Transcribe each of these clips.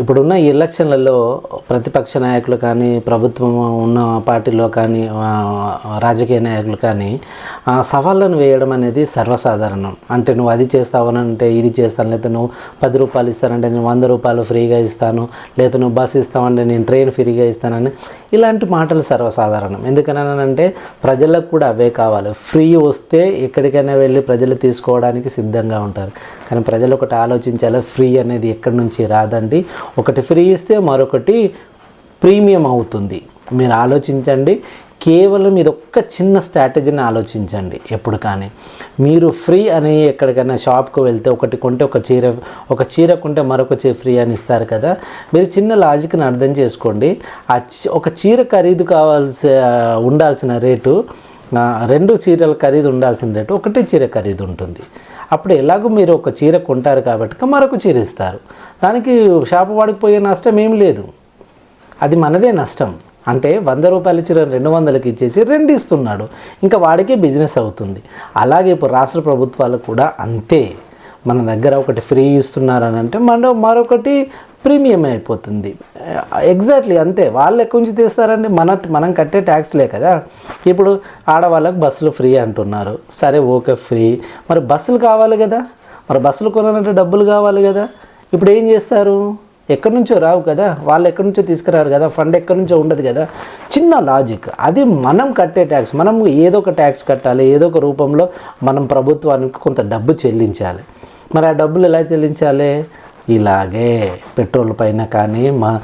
ఇప్పుడున్న ఈ ఎలక్షన్లలో ప్రతిపక్ష నాయకులు కానీ ప్రభుత్వం ఉన్న పార్టీలో కానీ రాజకీయ నాయకులు కానీ సవాళ్ళను వేయడం అనేది సర్వసాధారణం. అంటే నువ్వు అది చేస్తావనంటే ఇది చేస్తాను లేదా నువ్వు పది రూపాయలు ఇస్తానంటే నేను వంద రూపాయలు ఫ్రీగా ఇస్తాను లేదా నువ్వు బస్ ఇస్తావంటే నేను ట్రైన్ ఫ్రీగా ఇస్తానని ఇలాంటి మాటలు సర్వసాధారణం. ఎందుకనంటే ప్రజలకు కూడా అవే కావాలి. ఫ్రీ వస్తే ఎక్కడికైనా వెళ్ళి ప్రజలు తీసుకోవడానికి సిద్ధంగా ఉంటారు. కానీ ప్రజలు ఒకటి ఆలోచించాలి? ఫ్రీ అనేది ఎక్కడి నుంచి రాదండి. ఒకటి ఫ్రీ ఇస్తే మరొకటి ప్రీమియం అవుతుంది. మీరు ఆలోచించండి. కేవలం ఇది ఒక్క చిన్న స్ట్రాటజీని ఆలోచించండి ఎప్పుడు కానీ. మీరు ఫ్రీ అని ఎక్కడికైనా షాప్కి వెళ్తే ఒకటి కొంటే ఒక చీర ఒక చీర కొంటే మరొక చీర ఫ్రీ అని ఇస్తారు కదా. మీరు చిన్న లాజిక్ని అర్థం చేసుకోండి. ఆ ఒక చీర ఖరీదు కావాల్సి ఉండాల్సిన రేటు రెండు చీరల ఖరీదు ఉండాల్సిన రేటు ఒకటే చీర ఖరీదు ఉంటుంది. అప్పుడు ఎలాగో మీరు ఒక చీర కొంటారు కాబట్టి మరొక చీర ఇస్తారు. దానికి షాపు వాడికి పోయే నష్టం ఏం లేదు. అది మనదే నష్టం. అంటే వంద రూపాయల చీర రెండు వందలకి ఇచ్చేసి రెండు ఇస్తున్నాడు. ఇంకా వాడికే బిజినెస్ అవుతుంది. అలాగే ఇప్పుడు రాష్ట్ర ప్రభుత్వాలు కూడా అంతే. మన దగ్గర ఒకటి ఫ్రీ ఇస్తున్నారని అంటే మన మరొకటి ప్రీమియం అయిపోతుంది. ఎగ్జాక్ట్లీ అంతే. వాళ్ళు ఎక్కడి నుంచి తీస్తారండి. మన మనం కట్టే ట్యాక్స్లే కదా. ఇప్పుడు ఆడవాళ్ళకి బస్సులు ఫ్రీ అంటున్నారు. సరే ఓకే ఫ్రీ. మరి బస్సులు కావాలి కదా. మరి బస్సులు కొనాలంటే డబ్బులు కావాలి కదా. ఇప్పుడు ఏం చేస్తారు? ఎక్కడి నుంచో రావు కదా. వాళ్ళు ఎక్కడి నుంచో తీసుకురారు కదా. ఫండ్ ఎక్కడి నుంచో ఉండదు కదా. చిన్న లాజిక్. అది మనం కట్టే ట్యాక్స్. మనం ఏదో ఒక ట్యాక్స్ కట్టాలి. ఏదో ఒక రూపంలో మనం ప్రభుత్వానికి కొంత డబ్బు చెల్లించాలి. మరి ఆ డబ్బులు ఎలా చెల్లించాలి? ఇలాగే పెట్రోల్ పైన కానీ మ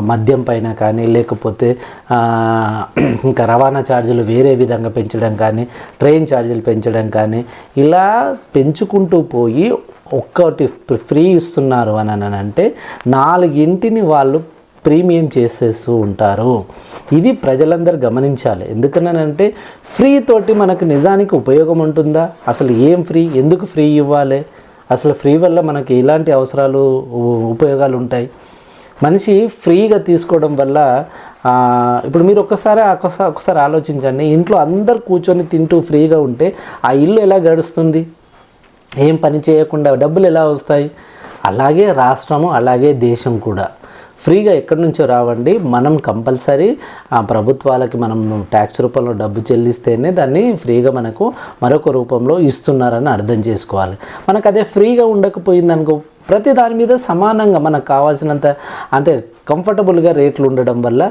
మద్యం పైన కానీ లేకపోతే ఇంకా రవాణా ఛార్జీలు వేరే విధంగా పెంచడం కానీ ట్రైన్ ఛార్జీలు పెంచడం కానీ ఇలా పెంచుకుంటూ పోయి ఒక్కటి ఫ్రీ ఇస్తున్నారు అని అని అంటే నాలుగింటిని వాళ్ళు ప్రీమియం చేసేస్తూ ఉంటారు. ఇది ప్రజలందరూ గమనించాలి. ఎందుకనంటే ఫ్రీ తోటి మనకు నిజానికి ఉపయోగం ఉంటుందా? అసలు ఏం ఫ్రీ? ఎందుకు ఫ్రీ ఇవ్వాలి? అసలు ఫ్రీ వల్ల మనకి ఎలాంటి అవసరాలు ఉపయోగాలు ఉంటాయి. మనిషి ఫ్రీగా తీసుకోవడం వల్ల ఇప్పుడు మీరు ఒక్కసారి ఒక్కసారి ఒకసారి ఆలోచించండి. ఇంట్లో అందరు కూర్చొని తింటూ ఫ్రీగా ఉంటే ఆ ఇల్లు ఎలా గడుస్తుంది? ఏం పని చేయకుండా డబ్బులు ఎలా వస్తాయి? అలాగే రాష్ట్రము అలాగే దేశం కూడా. ఫ్రీగా ఎక్కడి నుంచో రావండి. మనం కంపల్సరీ ఆ ప్రభుత్వాలకి మనం ట్యాక్స్ రూపంలో డబ్బు చెల్లిస్తేనే దాన్ని ఫ్రీగా మనకు మరొక రూపంలో ఇస్తున్నారని అర్థం చేసుకోవాలి. మనకు అదే ఫ్రీగా ఉండకపోయింది అనుకో ప్రతి దాని మీద సమానంగా మనకు కావాల్సినంత అంటే కంఫర్టబుల్గా రేట్లు ఉండడం వల్ల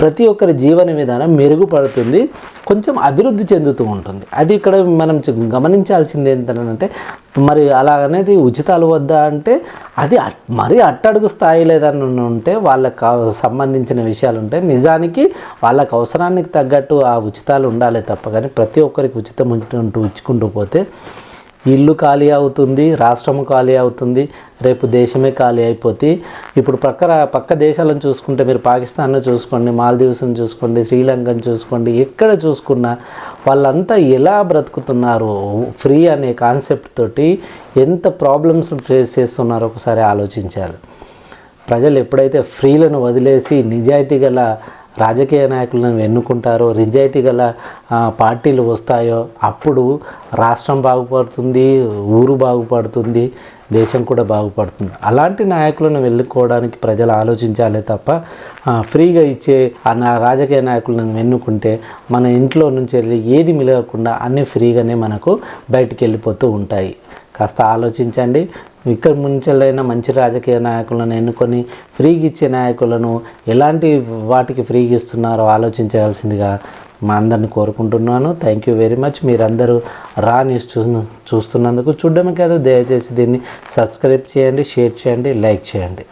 ప్రతి ఒక్కరి జీవన విధానం మెరుగుపడుతుంది కొంచెం అభివృద్ధి చెందుతూ ఉంటుంది. అది ఇక్కడ మనం గమనించాల్సింది ఏంటంటే మరి అలా అనేది ఉచితాలు వద్దా అంటే అది అట్- మరీ అట్టడుగు స్థాయిలో ఏదైనా ఉంటే వాళ్ళకు సంబంధించిన విషయాలు ఉంటాయి. నిజానికి వాళ్ళకు అవసరానికి తగ్గట్టు ఆ ఉచితాలు ఉండాలి తప్ప కానీ ప్రతి ఒక్కరికి ఉచితం ఉంచుకుంటూ పోతే ఇల్లు ఖాళీ అవుతుంది రాష్ట్రం ఖాళీ అవుతుంది రేపు దేశమే ఖాళీ అయిపోతే. ఇప్పుడు పక్క పక్క దేశాలను చూసుకుంటే మీరు పాకిస్తాన్ను చూసుకోండి మాల్దీవ్స్ని చూసుకోండి శ్రీలంకను చూసుకోండి ఎక్కడ చూసుకున్నా వాళ్ళంతా ఎలా బ్రతుకుతున్నారు ఫ్రీ అనే కాన్సెప్ట్ తోటి ఎంత ప్రాబ్లమ్స్ ఫేస్ చేస్తున్నారో ఒకసారి ఆలోచించాలి. ప్రజలు ఎప్పుడైతే ఫ్రీలను వదిలేసి నిజాయితీ గల రాజకీయ నాయకులను ఎన్నుకుంటారో నిజాయితీ గల పార్టీలు వస్తాయో అప్పుడు రాష్ట్రం బాగుపడుతుంది ఊరు బాగుపడుతుంది దేశం కూడా బాగుపడుతుంది. అలాంటి నాయకులను వెళ్ళుకోవడానికి ప్రజలు ఆలోచించాలే తప్ప ఫ్రీగా ఇచ్చే ఆ నా రాజకీయ నాయకులను ఎన్నుకుంటే మన ఇంట్లో నుంచి వెళ్ళి ఏది మిలవకుండా అన్నీ ఫ్రీగానే మనకు బయటికి వెళ్ళిపోతూ ఉంటాయి. కాస్త ఆలోచించండి. ఇక్కడ ముంచెలైన మంచి రాజకీయ నాయకులను ఎన్నుకొని ఫ్రీగా ఇచ్చే నాయకులను ఎలాంటి వాటికి ఫ్రీగా ఇస్తున్నారో ఆలోచించాల్సిందిగా మా అందరిని కోరుకుంటున్నాను. థ్యాంక్ యూ వెరీ మచ్ మీరందరూ రా న్యూస్ చూ చూస్తున్నందుకు చూడడమే కదా దయచేసి దీన్ని సబ్స్క్రైబ్ చేయండి షేర్ చేయండి లైక్ చేయండి.